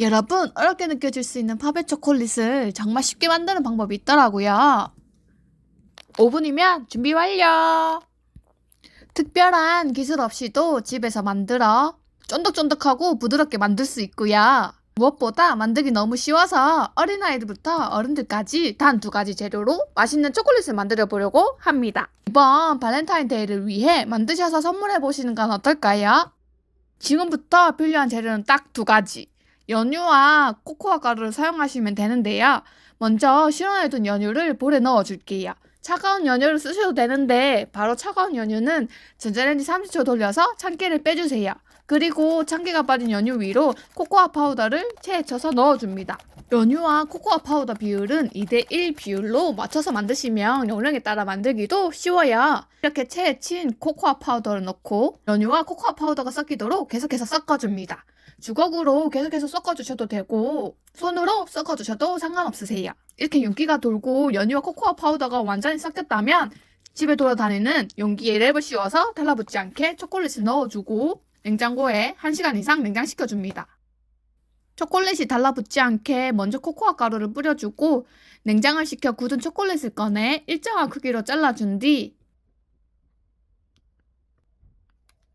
여러분, 어렵게 느껴질 수 있는 파베 초콜릿을 정말 쉽게 만드는 방법이 있더라고요. 5분이면 준비 완료! 특별한 기술 없이도 집에서 만들어 쫀득쫀득하고 부드럽게 만들 수 있고요. 무엇보다 만들기 너무 쉬워서 어린아이들부터 어른들까지 단 두 가지 재료로 맛있는 초콜릿을 만들어 보려고 합니다. 이번 발렌타인데이를 위해 만드셔서 선물해 보시는 건 어떨까요? 지금부터 필요한 재료는 딱 두 가지. 연유와 코코아 가루를 사용하시면 되는데요. 먼저 실온에 둔 연유를 볼에 넣어 줄게요. 차가운 연유를 쓰셔도 되는데 바로 차가운 연유는 전자레인지 30초 돌려서 참기를 빼주세요. 그리고 참기가 빠진 연유 위로 코코아 파우더를 체에 쳐서 넣어줍니다. 연유와 코코아 파우더 비율은 2대1 비율로 맞춰서 만드시면 용량에 따라 만들기도 쉬워요. 이렇게 체에 친 코코아 파우더를 넣고 연유와 코코아 파우더가 섞이도록 계속해서 섞어줍니다. 주걱으로 계속해서 섞어주셔도 되고 손으로 섞어주셔도 상관없으세요. 이렇게 윤기가 돌고 연유와 코코아 파우더가 완전히 섞였다면 집에 돌아다니는 용기에 랩을 씌워서 달라붙지 않게 초콜릿을 넣어주고 냉장고에 1시간 이상 냉장시켜줍니다. 초콜릿이 달라붙지 않게 먼저 코코아 가루를 뿌려주고 냉장을 시켜 굳은 초콜릿을 꺼내 일정한 크기로 잘라준 뒤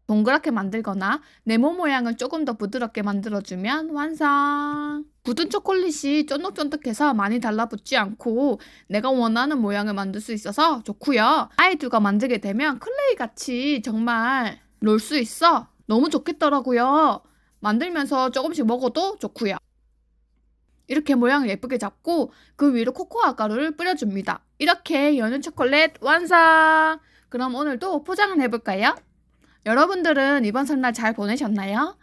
동그랗게 만들거나 네모 모양을 조금 더 부드럽게 만들어주면 완성! 굳은 초콜릿이 쫀득쫀득해서 많이 달라붙지 않고 내가 원하는 모양을 만들 수 있어서 좋고요. 아이들과 만들게 되면 클레이 같이 정말 놀 수 있어. 너무 좋겠더라고요. 만들면서 조금씩 먹어도 좋고요. 이렇게 모양을 예쁘게 잡고 그 위로 코코아 가루를 뿌려줍니다. 이렇게 연유 초콜릿 완성! 그럼 오늘도 포장을 해볼까요? 여러분들은 이번 설날 잘 보내셨나요?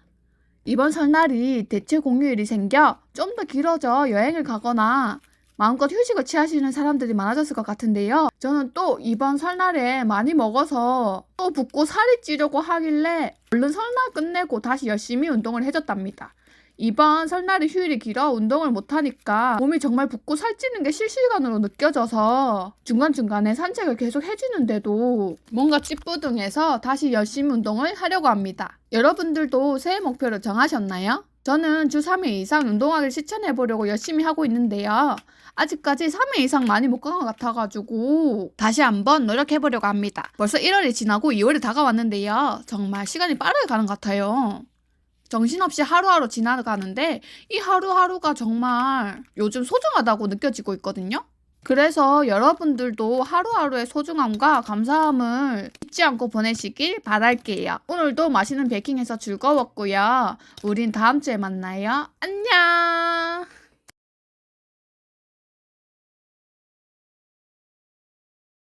이번 설날이 대체 공휴일이 생겨 좀 더 길어져 여행을 가거나 마음껏 휴식을 취하시는 사람들이 많아졌을 것 같은데요. 저는 또 이번 설날에 많이 먹어서 또 붓고 살이 찌려고 하길래 얼른 설날 끝내고 다시 열심히 운동을 해줬답니다. 이번 설날이 휴일이 길어 운동을 못하니까 몸이 정말 붓고 살찌는 게 실시간으로 느껴져서 중간중간에 산책을 계속 해주는데도 뭔가 찌뿌둥해서 다시 열심히 운동을 하려고 합니다. 여러분들도 새해 목표를 정하셨나요? 저는 주 3회 이상 운동하기를 실천해 보려고 열심히 하고 있는데요. 아직까지 3회 이상 많이 못 간 것 같아가지고 다시 한번 노력해 보려고 합니다. 벌써 1월이 지나고 2월이 다가왔는데요. 정말 시간이 빠르게 가는 것 같아요. 정신없이 하루하루 지나가는데 이 하루하루가 정말 요즘 소중하다고 느껴지고 있거든요. 그래서 여러분들도 하루하루의 소중함과 감사함을 잊지 않고 보내시길 바랄게요. 오늘도 맛있는 베이킹해서 즐거웠고요. 우린 다음 주에 만나요. 안녕!